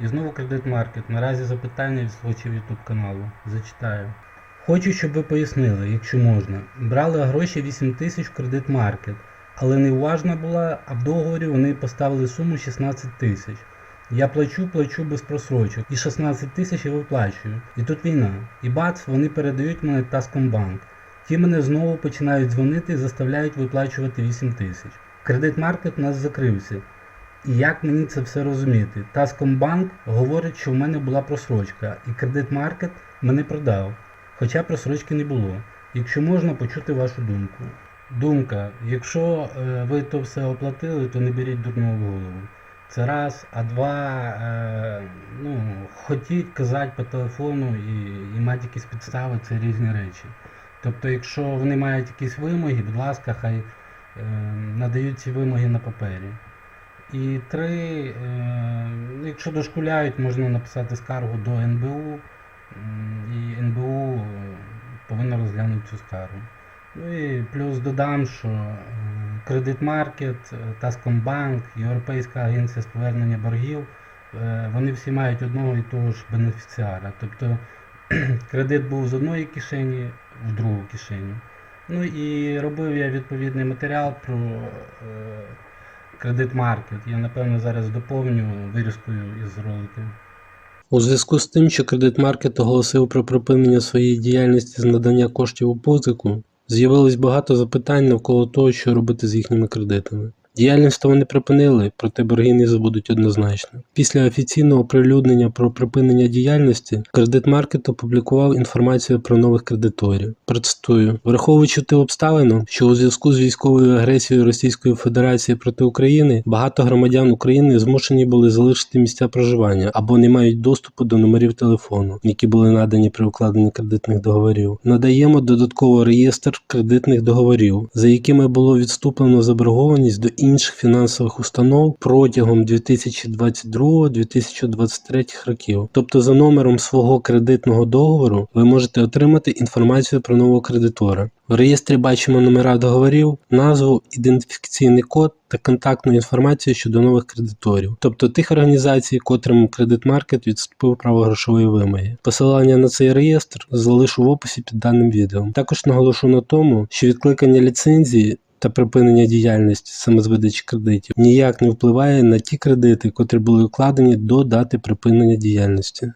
І знову кредит маркет. Наразі запитання від слухачів YouTube каналу. Зачитаю. Хочу, щоб ви пояснили, якщо можна. Брали гроші 8 тисяч в кредит маркет, але неуважна була, а в договорі вони поставили суму 16 тисяч. Я плачу, плачу без просрочок. І 16 тисяч я виплачую. І тут війна. І бац, вони передають мене Таскомбанк. Ті мене знову починають дзвонити і заставляють виплачувати 8 тисяч. Кредит маркет у нас закрився. І як мені це все розуміти? Таскомбанк говорить, що в мене була просрочка, і кредит маркет мене продав. Хоча просрочки не було. Якщо можна почути вашу думку. Думка, якщо е, ви то все оплатили, то не беріть дурного в голову. Це раз, а два, е, ну, хотіть казати по телефону і, і мати якісь підстави, це різні речі. Тобто, якщо вони мають якісь вимоги, будь ласка, хай е, надають ці вимоги на папері. І три, е, якщо дошкуляють, можна написати скаргу до НБУ, і НБУ е, повинна розглянути цю скаргу. Ну і плюс додам, що Кредит Маркет, е, Таскомбанк, Європейська агенція з повернення боргів, е, вони всі мають одного і того ж бенефіціара. Тобто кредит був з одної кишені в другу кишеню. Ну і робив я відповідний матеріал про кредит маркет. Я напевно зараз доповню вирізкою із роликів. У зв'язку з тим, що кредит-маркет оголосив про припинення своєї діяльності з надання коштів у позику, з'явилось багато запитань навколо того, що робити з їхніми кредитами. Діяльність вони припинили, проте борги не забудуть однозначно. Після офіційного оприлюднення про припинення діяльності кредит-маркет опублікував інформацію про нових кредиторів. Процитую: враховуючи ту обставину, що у зв'язку з військовою агресією Російської Федерації проти України багато громадян України змушені були залишити місця проживання або не мають доступу до номерів телефону, які були надані при укладенні кредитних договорів. Надаємо додатково реєстр кредитних договорів, за якими було відступлено заборгованість до фінансових установ протягом 2022-2023 років. Тобто за номером свого кредитного договору ви можете отримати інформацію про нового кредитора. В реєстрі бачимо номера договорів, назву, ідентифікаційний код та контактну інформацію щодо нових кредиторів, тобто тих організацій, котрим кредит-маркет відступив право грошової вимоги. Посилання на цей реєстр залишу в описі під даним відео. Також наголошу на тому, що відкликання ліцензії та припинення діяльності саме кредитів ніяк не впливає на ті кредити, котрі були укладені до дати припинення діяльності.